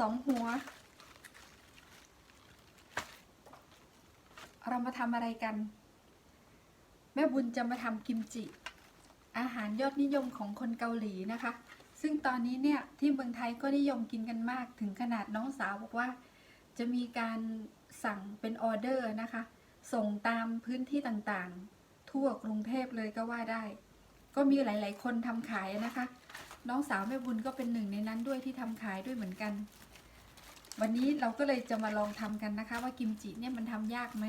สองหัว เรามาทำอะไรกัน แม่บุญจะมาทำกิมจิ อาหารยอดนิยมของคนเกาหลีนะคะ ซึ่งตอนนี้เนี่ยที่เมืองไทยก็นิยมกินกันมาก ถึงขนาดน้องสาวบอกว่า จะมีการสั่งเป็นออเดอร์นะคะ ส่งตามพื้นที่ต่างๆ ทั่วกรุงเทพเลยก็ว่าได้ ก็มีหลาย ๆ คนทำขายนะคะน้องสาวแม่บุญก็เป็นหนึ่งในนั้นด้วยที่ทำขายด้วยเหมือนกัน วันนี้เราก็เลยจะมาลองทำกันนะคะ ว่ากิมจิเนี่ยมันทำยากไหม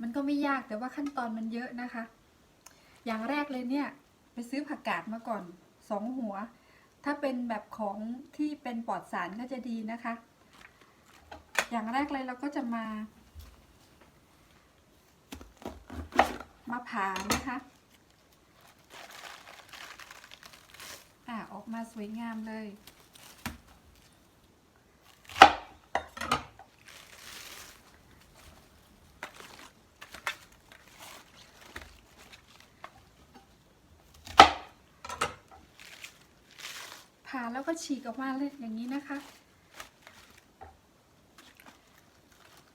มันก็ไม่ยากแต่ว่าขั้นตอนมันเยอะนะคะ อย่างแรกเลยเนี่ยไปซื้อผักกาดมาก่อนสองหัว ถ้าเป็นแบบของที่เป็นปลอดสารก็จะดีนะคะ อย่างแรกเลยเราก็จะมา มาผ่านะคะอ่าออกมาสวยงามเลย แล้วก็ฉีกออกมาเลยอย่างนี้นะคะ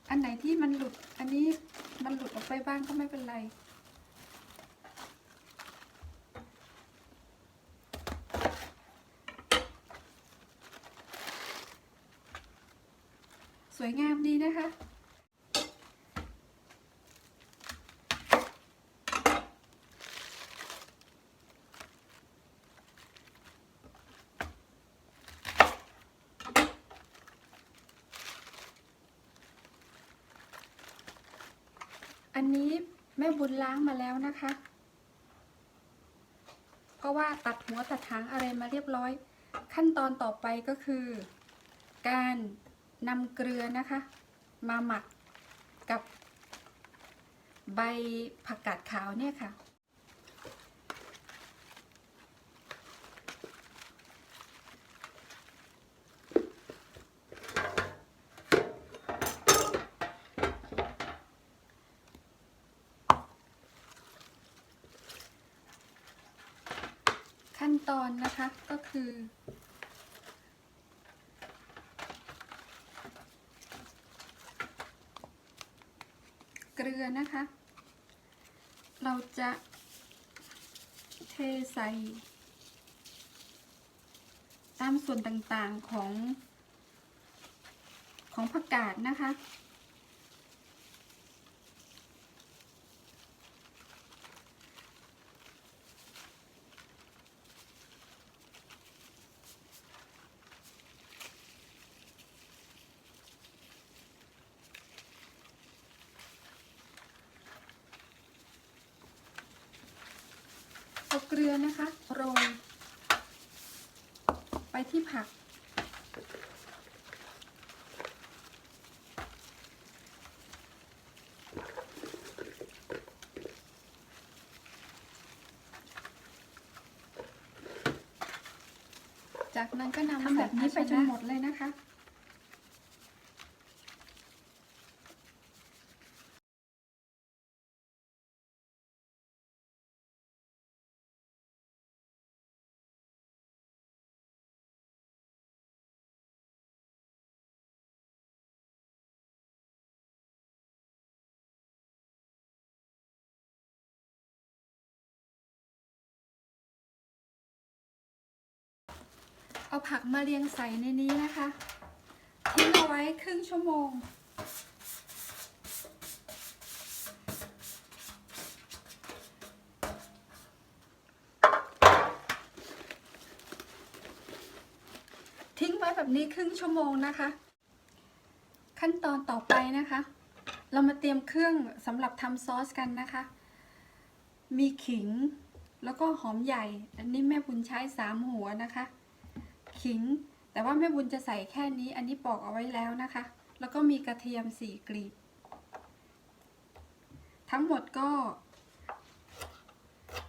อันไหนที่มันหลุดอันนี้มันหลุดออกไปบ้างก็ไม่เป็นไร สวยงามดีนะคะ อันนี้ แม่บุญล้างมาแล้วนะคะ เพราะว่าตัดหัวตัดหางอะไรมาเรียบร้อย ขั้นตอนต่อไปก็คือ การนำเกลือนะคะ มาหมักกับใบผักกาดขาวเนี่ยค่ะ ตอนนะคะก็คือ เกลือนะคะ เราจะเทใส่ ตามส่วนต่างๆของของผักกาดนะคะ เกลือนะคะโรยไปที่ผัก จากนั้นก็นำทำแบบนี้ไปจนหมดเลยนะคะ เอาผักมาเรียงใส่ในนี้นะคะ ทิ้งเอาไว้ครึ่งชั่วโมง ทิ้งไว้แบบนี้ครึ่งชั่วโมงนะคะ ขั้นตอนต่อไปนะคะ เรามาเตรียมเครื่องสำหรับทำซอสกันนะคะ มีขิงแล้วก็หอมใหญ่ อันนี้แม่บุญใช้สามหัวนะคะ ขิง แต่ว่าแม่บุญจะใส่แค่นี้ อันนี้ปอกเอาไว้แล้วนะคะ แล้วก็มีกระเทียมสี่กลีบ ทั้งหมดก็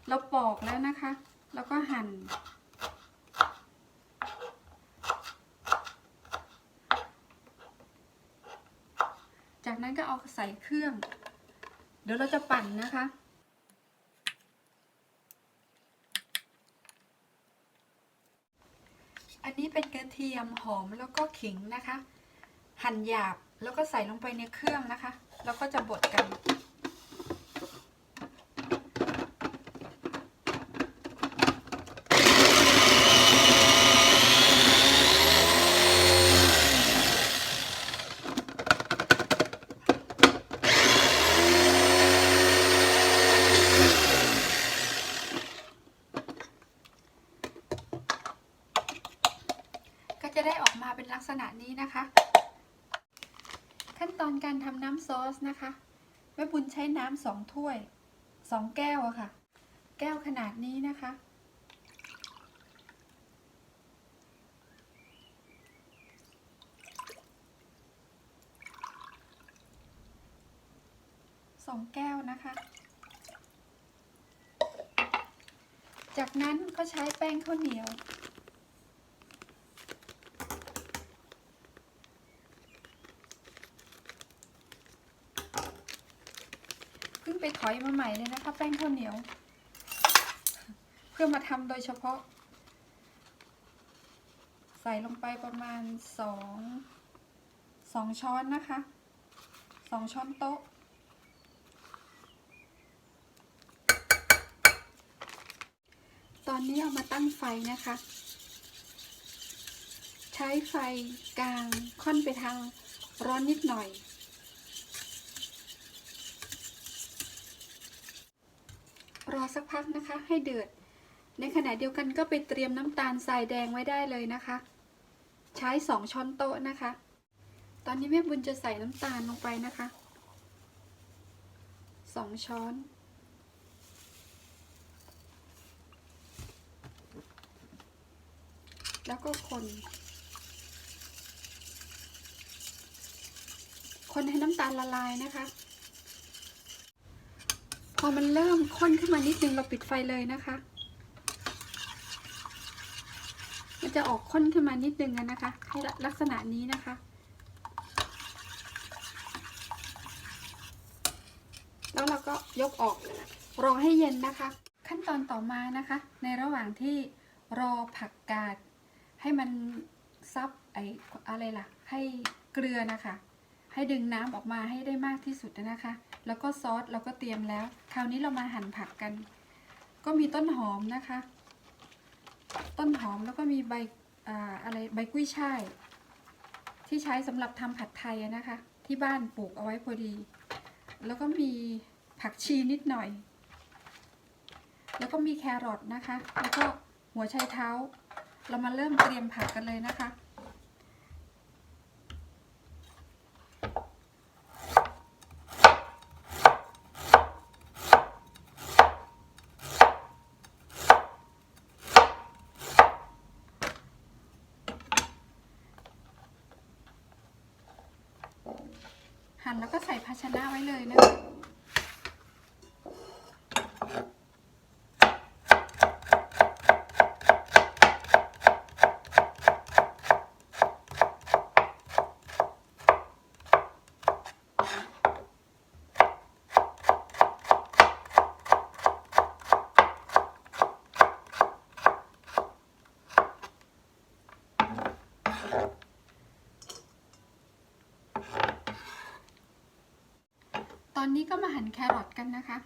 เราปอกแล้วนะคะ แล้วก็หั่นจจากนั้นก็เอาใส่เครื่อง เดี๋ยวเราจะปั่นนะคะ อันนี้เป็นกระเทียมหอมแล้วก็ขิงนะคะ หั่นหยาบแล้วก็ใส่ลงไปในเครื่องนะคะ แล้วก็จะบดกัน ก็จะได้ออกมาเป็นลักษณะนี้นะคะ ขั้นตอนการทำน้ำซอสนะคะแม่บุญใช้น้ำสองถ้วยสองแก้วอะค่ะ แก้วขนาดนี้นะคะ สองแก้วนะคะ จากนั้นก็ใช้แป้งข้าวเหนียว เพิ่งไปถ อยมาใหม่เลยนะคะ แป้งข้าวเหนียว เพื่อมาทำโดยเฉพาะ ใส่ลงไปประมาณสองสองช้อนนะคะสองช้อนโต๊ะ ตอนนี้เอามาตั้งไฟนะคะ ใช้ไฟกลางค่อนไปทางร้อนนิดหน่อย รอสักพักนะคะ ให้เดือด ในขณะเดียวกันก็ไปเตรียมน้ำตาลทรายแดงไว้ได้เลยนะคะ ใช้สองช้อนโต๊ะนะคะ ตอนนี้แม่บุญจะใส่น้ำตาลลงไปนะคะสองช้อนแล้วก็คน คนให้น้ำตาลละลายนะคะ พอมันเริ่มข้นขึ้นมานิดนึงเราปิดไฟเลยนะคะ มันจะออกข้นขึ้นมานิดนึงนะคะ ให้ลักษณะนี้นะคะแล้วเราก็ยกออกรอให้เย็นนะคะ ขั้นตอนต่อมานะคะ ในระหว่างที่รอผักกาดให้มันซับไออะไรล่ะ ให้เกลือนะคะ ให้ดึงน้ำออกมาให้ได้มากที่สุดนะคะ แล้วก็ซอสเราก็เตรียมแล้ว คราวนี้เรามาหั่นผักกัน ก็มีต้นหอมนะคะ ต้นหอมแล้วก็มีใบออะไรใบกุ้ยช่าย ที่ใช้สำหรับทำผัดไทยนะคะ ที่บ้านปลูกเอาไว้พอดี แล้วก็มีผักชีนิดหน่อย แล้วก็มีแครอทนะคะ แล้วก็หัวไชเท้า เรามาเริ่มเตรียมผักกันเลยนะคะ หั่นแล้วก็ใส่ภาชนะไว้เลยนะคะ อนนี้ก็มาหั่นแครอทกันนะคะ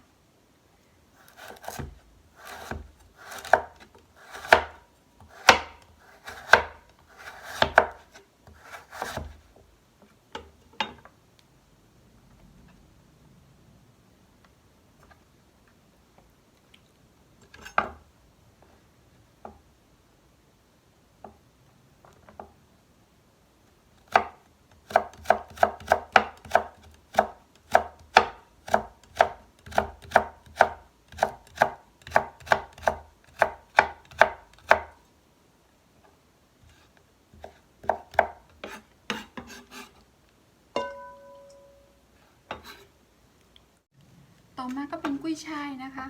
อมาก็เป็นกุ้ยช่ายนะคะ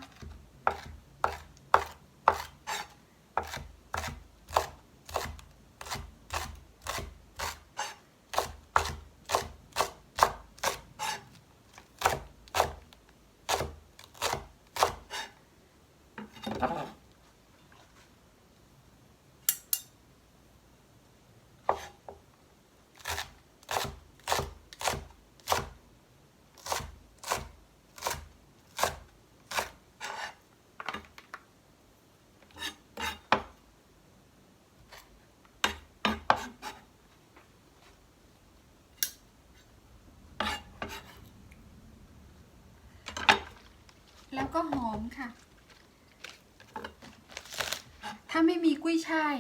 ก็หอมค่ะ ถ้าไม่มีกุ้ยช่าย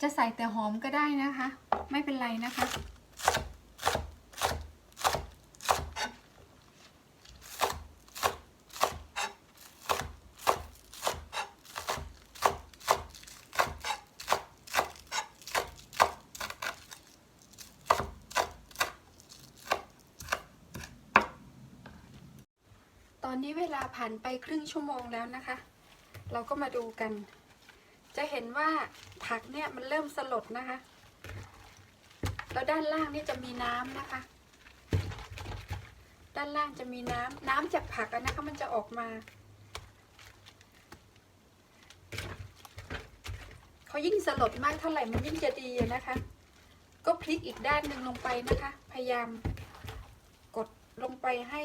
จะใส่แต่หอมก็ได้นะคะ ไม่เป็นไรนะคะ ตอนนี้เวลา ผ่านไปครึ่งชั่วโมงแล้วนะคะ เราก็มาดูกัน จะเห็นว่าผักเนี่ยมันเริ่มสลดนะคะ แล้วด้านล่างนี่จะมีน้ำนะคะ ด้านล่างจะมีน้ำน้ำจากผักนะคะมันจะออกมาเขายิ่งสลดมากเท่าไหร่มันยิ่งจะดีนะคะ ก็พลิกอีกด้านหนึ่งลงไปนะคะ พยายามกดลงไปให้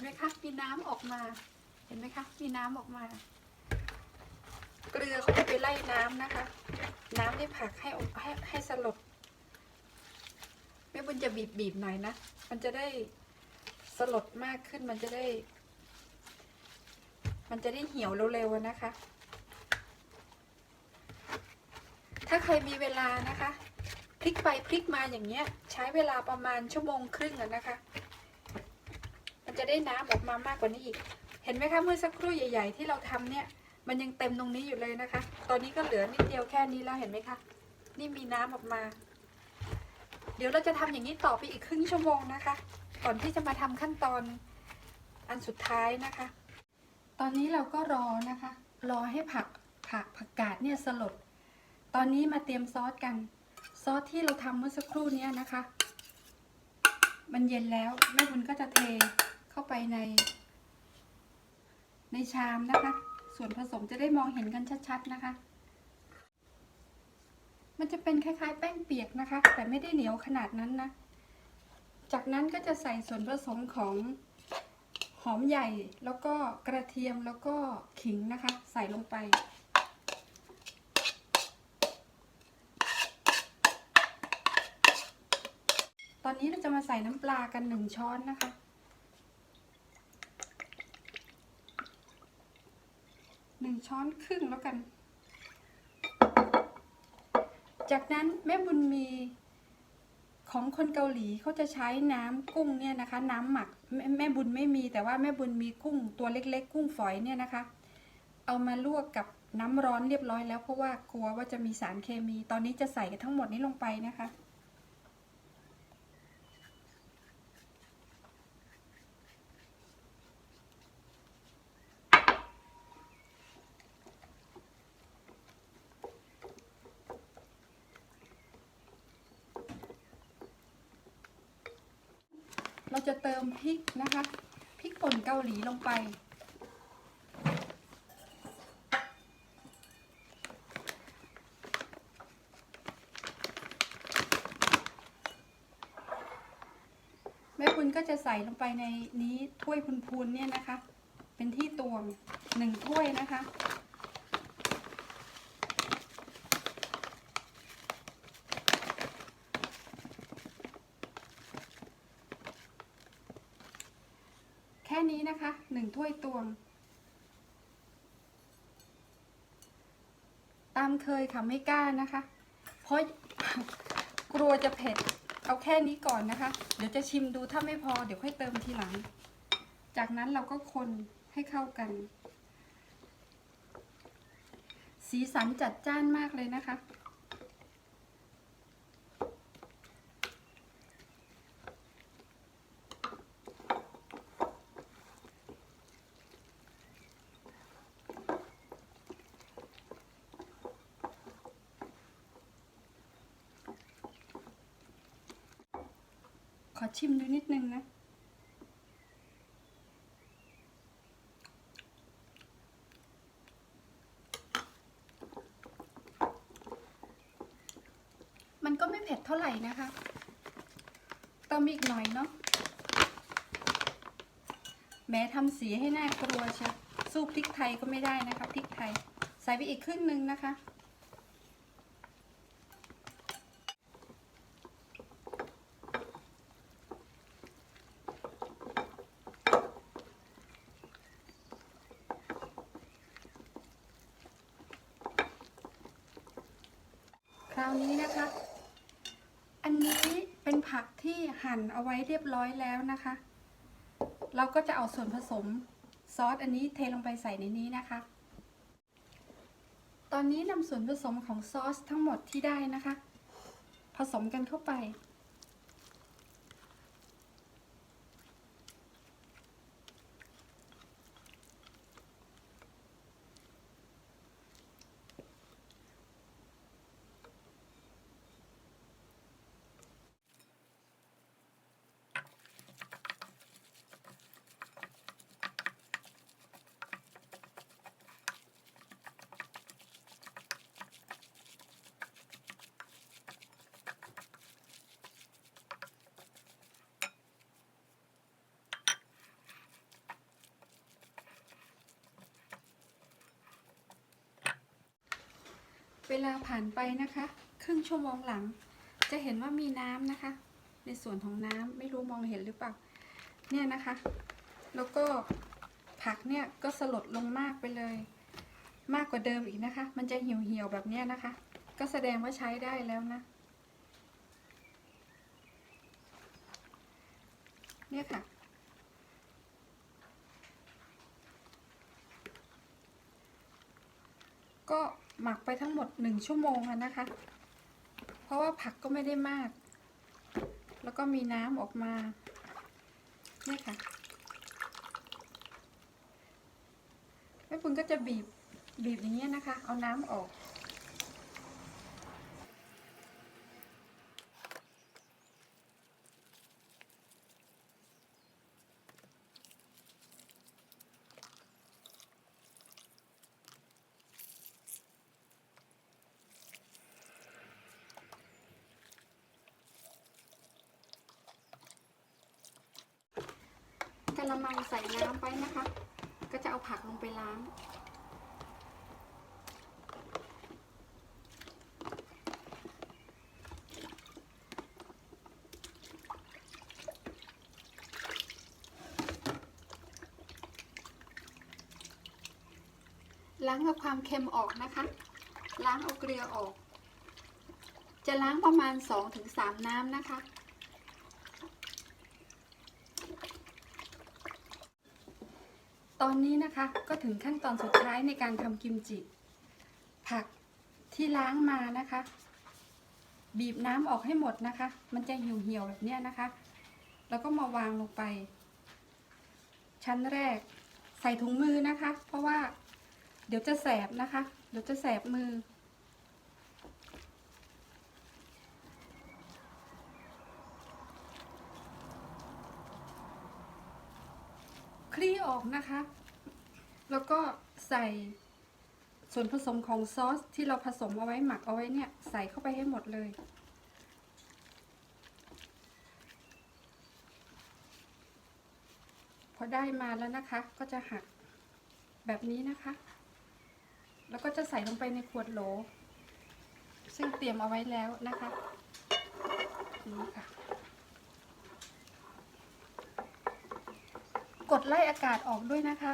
นไห มีน้ำออกมา เห็นไหมคะ มีน้ำออกมา เกลือเขาจะไปไล่น้ำนะคะ น้ำในผักให้ออกให้ให้สลดแม่บุญจะบีบบีบหน่อยนะ มันจะได้สลดมากขึ้น มันจะได้ มันจะได้เหี่ยวเร็วๆนะคะ ถ้าใครมีเวลานะคะ พลิกไปพลิกมาอย่างเงี้ย ใช้เวลาประมาณชั่วโมงครึ่งอะนะคะ จะได้น้ำออกมามากกว่านี้อีก เห็นไหมคะเมื่อสักครู่ใหญ่ ๆ ที่เราทำเนี่ย มันยังเต็มตรงนี้อยู่เลยนะคะ ตอนนี้ก็เหลือนิดเดียวแค่นี้แล้วเห็นไหมคะ นี่มีน้ำออกมา เดี๋ยวเราจะทำอย่างนี้ต่อไปอีกครึ่งชั่วโมงนะคะ ก่อนที่จะมาทำขั้นตอนอันสุดท้ายนะคะ ตอนนี้เราก็รอนะคะ รอให้ผักผักผักกาดเนี่ยสลด ตอนนี้มาเตรียมซอสกัน ซอสที่เราทำเมื่อสักครู่เนี้ยนะคะ มันเย็นแล้วแม่บุญก็จะเท เข้าไปใน ในชามนะคะ ส่วนผสมจะได้มองเห็นกันชัดๆนะคะ มันจะเป็นคล้ายๆ แป้งเปียกนะคะ แต่ไม่ได้เหนียวขนาดนั้นนะ จากนั้นก็จะใส่ส่วนผสมของหอมใหญ่แล้วก็กระเทียมแล้วก็ขิงนะคะ ใส่ลงไป ตอนนี้เราจะมาใส่น้ำปลากันหนึ่งช้อนนะคะ นึ่งช้อนครึ่งแล้วกัน จากนั้นแม่บุญมีของคนเกาหลีเขาจะใช้น้ำกุ้งเนี่ยนะคะ น้ำหมักแมแม่บุญไม่มีแต่ว่าแม่บุญมีกุ้งตัวเล็กๆ กุ้งฝอยเนี่ยนะคะ เอามาลวกกับน้ำร้อนเรียบร้อยแล้วเพราะว่ากลัวว่าจะมีสารเคมี ตอนนี้จะใส่ทั้งหมดนี้ลงไปนะคะ เรา จะเติมพริกนะคะพริกป่นเกาหลีลงไปแม่คุณก็จะใส่ลงไปในนี้ถ้วยพูนๆเนี่ยนะคะ เป็นที่ตวงหนึ่งถ้วยนะคะ แค่ นะคะหนึ่งถ้วยตวง ตามเคยค่ะไม่กล้านะคะ เพราะกลัวจะเผ็ด เอาแค่นี้ก่อนนะคะ เดี๋ยวจะชิมดูถ้าไม่พอเดี๋ยวค่อยเติมทีหลัง จากนั้นเราก็คนให้เข้ากัน สีสันจัดจ้านมากเลยนะคะ ขอชิมดูนิดนึงนะ มันก็ไม่เผ็ดเท่าไหร่นะคะ เติมอีกหน่อยเนาะแม้ทำสีให้น่ากลัวเชียวสู้พริกไทยก็ไม่ได้นะคะพริกไทย ใส่ส่ไปอีกครึ่งหนึ่งนะคะาวนี้นะคะ อันนี้เป็นผักที่หั่นเอาไว้เรียบร้อยแล้วนะคะ เราก็จะเอาส่วนผสมซอสอันนี้เทลงไปใส่ในนี้นะคะ ตอนนี้นำส่วนผสมของซอสทั้งหมดที่ได้นะคะ ผสมกันเข้าไป เวลาผ่านไปนะคะ ครึ่งชั่วโมงหลัง จะเห็นว่ามีน้ำนะคะ ในส่วนของน้ำไม่รู้มองเห็นหรือเปล่าเนี่ยนะคะ แล้วก็ผักเนี่ยก็สลดลงมากไปเลย มากกว่าเดิมอีกนะคะ มันจะเหี่ยวเหี่ยวๆแบบเนี้ยนะคะ ก็แสดงว่าใช้ได้แล้วนะ เนี่ยค่ะ ก็ หมักไปทั้งหมดหนึ่งชั่วโมงอะนะคะ เพราะว่าผักก็ไม่ได้มาก แล้วก็มีน้ำออกมาเนี่ยค่ะแม่ปุณก็จะบีบบีบอย่างเงี้ยนะคะ เอาน้ำออก กระมังใส่น้ำไปนะคะ ก็จะเอาผักลงไปล้าง ล้างเอาความเค็มออกนะคะ ล้างเอาเกลือออก จะล้างประมาณ 2-3 น้ำนะคะ ตอนนี้นะคะก็ถึงขั้นตอนสุดท้ายในการทำกิมจิ ผักที่ล้างมานะคะ บีบน้ำออกให้หมดนะคะ มันจะเหี่ยวๆแบบนี้นะคะ แล้วก็มาวางลงไป ชั้นแรก ใส่ถุงมือนะคะ เพราะว่าเดี๋ยวจะแสบนะคะ เดี๋ยวจะแสบมือ ลี่ออกนะคะ แล้วก็ใส่ส่วนผสมของซอสที่เราผสมเอาไว้หมักเอาไว้เนี่ย ใส่เข้าไปให้หมดเลย พอได้มาแล้วนะคะ ก็จะหักแบบนี้นะคะ แล้วก็จะใส่ลงไปในขวดโหล ซึ่งเตรียมเอาไว้แล้วนะคะนี่ค่ะ กดไล่อากาศออกด้วยนะคะ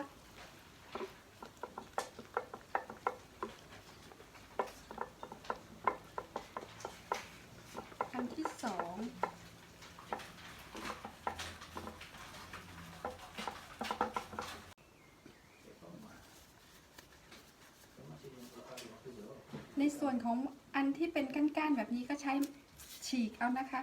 อันที่สองในส่วนของอันที่เป็นก้านๆแบบนี้ก็ใช้ฉีกเอานะคะ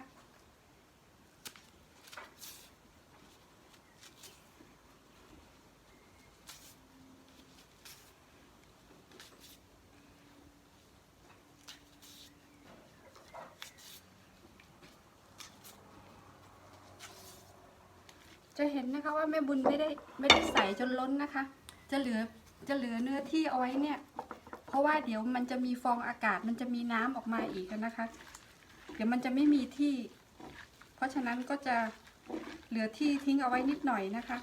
จะเห็นนะคะว่าแม่บุญไม่ได้ไม่ได้ใส่จนล้นนะคะ จะเหลือจะเหลือเนื้อที่เอาไว้เนี่ย เพราะว่าเดี๋ยวมันจะมีฟองอากาศมันจะมีน้ำออกมาอีกนะคะ เดี๋ยวมันจะไม่มีที่ เพราะฉะนั้นก็จะเหลือที่ทิ้งเอาไว้นิดหน่อยนะคะ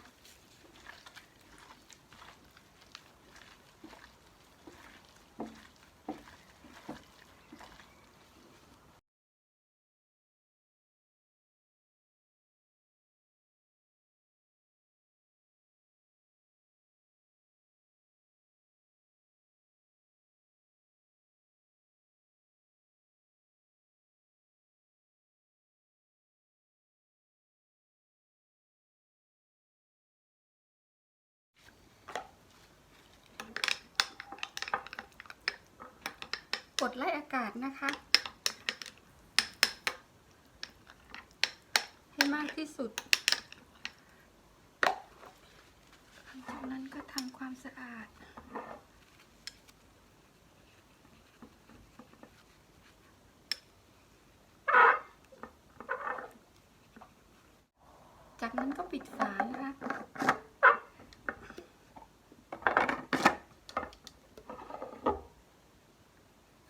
กดไล่อากาศนะคะ ให้มากที่สุดหลังจากนั้นก็ทำความสะอาดจากนั้นก็ปิดฝานะคะ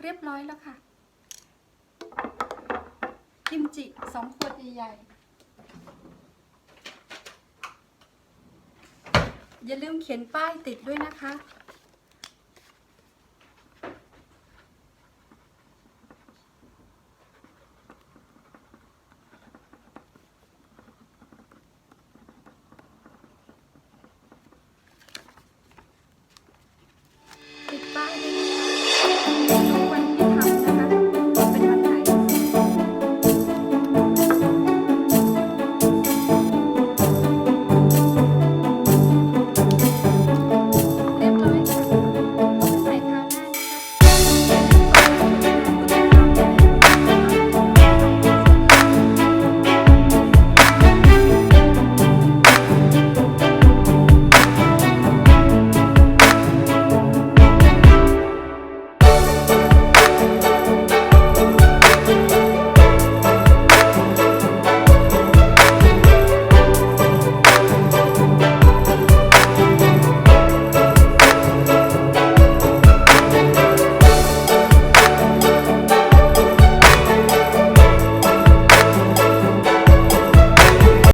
เรียบร้อยแล้วค่ะ กิมจิสองขวดใหญ่ๆอย่าลืมเขียนป้ายติดด้วยนะคะ